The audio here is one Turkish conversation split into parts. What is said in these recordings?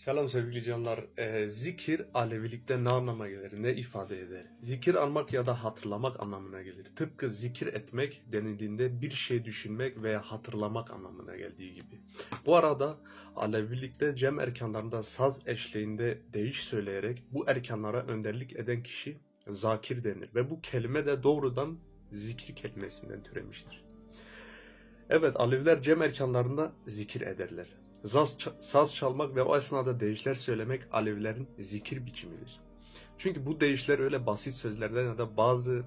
Selam sevgili canlar. Ee, zikir Alevilikte ne anlama gelir, ne ifade eder? Zikir almak ya da hatırlamak anlamına gelir. Tıpkı zikir etmek denildiğinde bir şey düşünmek veya hatırlamak anlamına geldiği gibi. Bu arada Alevilikte cem erkanlarında saz eşliğinde değiş söyleyerek bu erkanlara önderlik eden kişi zakir denir. Ve bu kelime de doğrudan zikir kelimesinden türemiştir. Evet Aleviler cem erkanlarında zikir ederler. Saz, saz çalmak ve o esnada deyişler söylemek Alevilerin zikir biçimidir. Çünkü bu deyişler öyle basit sözlerden ya da bazı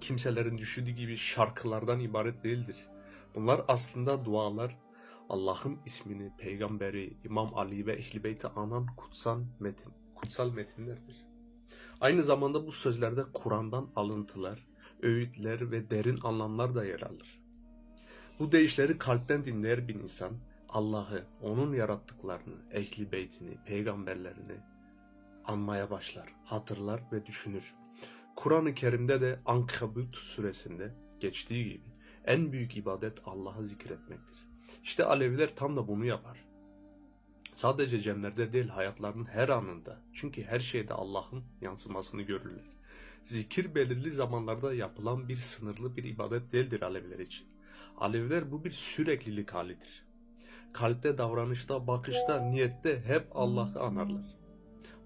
kimselerin düşündüğü gibi şarkılardan ibaret değildir. Bunlar aslında dualar, Allah'ın ismini, peygamberi, İmam Ali ve Ehl-i Beyt'i anan kutsal metin, kutsal metinlerdir. Aynı zamanda bu sözlerde Kur'an'dan alıntılar, öğütler ve derin anlamlar da yer alır. Bu deyişleri kalpten dinleyen bir insan, Allah'ı, onun yarattıklarını, ehli beytini, peygamberlerini anmaya başlar, hatırlar ve düşünür. Kur'an-ı Kerim'de de Ankabut suresinde geçtiği gibi en büyük ibadet Allah'ı zikretmektir. İşte Aleviler tam da bunu yapar. Sadece cemlerde değil hayatlarının her anında. Çünkü her şeyde Allah'ın yansımasını görürler. Zikir belirli zamanlarda yapılan bir sınırlı bir ibadet değildir Aleviler için. Aleviler bu bir süreklilik halidir. Kalpte, davranışta, bakışta, niyette hep Allah'ı anarlar.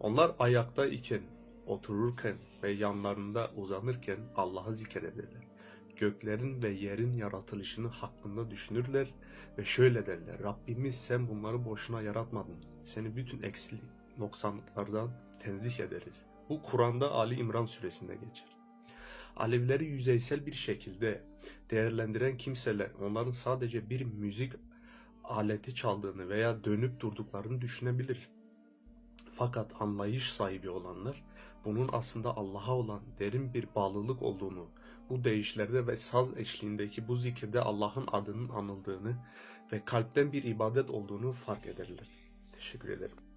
Onlar ayakta iken, otururken ve yanlarında uzanırken Allah'ı zikrederler. Göklerin ve yerin yaratılışını hakkında düşünürler ve şöyle derler. Rabbimiz sen bunları boşuna yaratmadın. Seni bütün eksilik, noksanlıklardan tenzih ederiz. Bu Kur'an'da Ali İmran suresinde geçer. Alevileri yüzeysel bir şekilde değerlendiren kimseler onların sadece bir müzik aleti çaldığını veya dönüp durduklarını düşünebilir. Fakat anlayış sahibi olanlar bunun aslında Allah'a olan derin bir bağlılık olduğunu, bu deyişlerde ve saz eşliğindeki bu zikirde Allah'ın adının anıldığını ve kalpten bir ibadet olduğunu fark ederler. Teşekkür ederim.